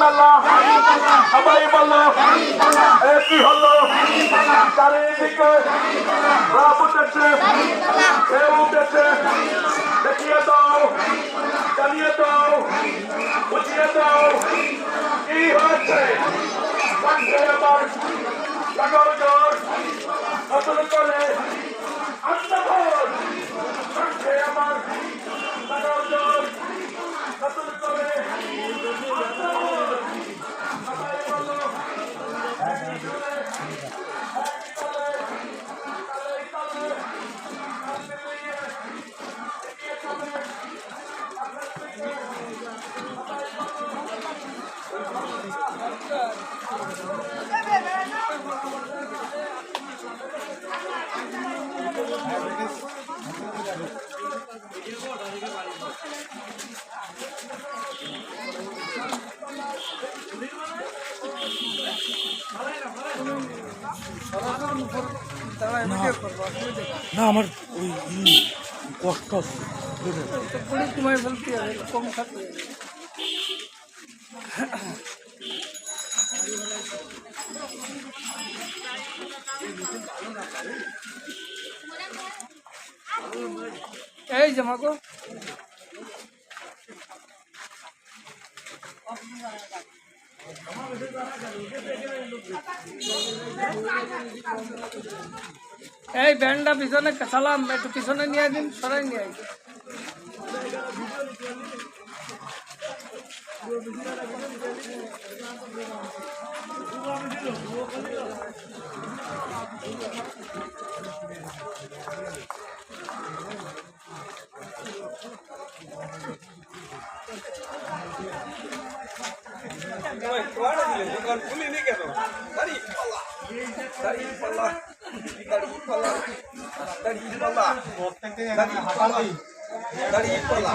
মেলা সবাই বলো এ কি হলো চারিদিকে রাব উঠেছে এ উঠেছে দেখিয়ে দাও জানিয়ে না আমার ওই কষ্ট কমাই ফেলতে হবে কম থাকবে এই জামাকো এই ব্যান্ডটা পিছনে সালাম একটু পিছনে নিয়ে দিন সরাই নিয়ে আয়। দোকান খুলিনি কেন দাড়ি পাল্লা দাড়ি পাল্লা দাড়ি পাল্লা দাড়ি পাল্লা দাড়ি পাল্লা দাড়ি পাল্লা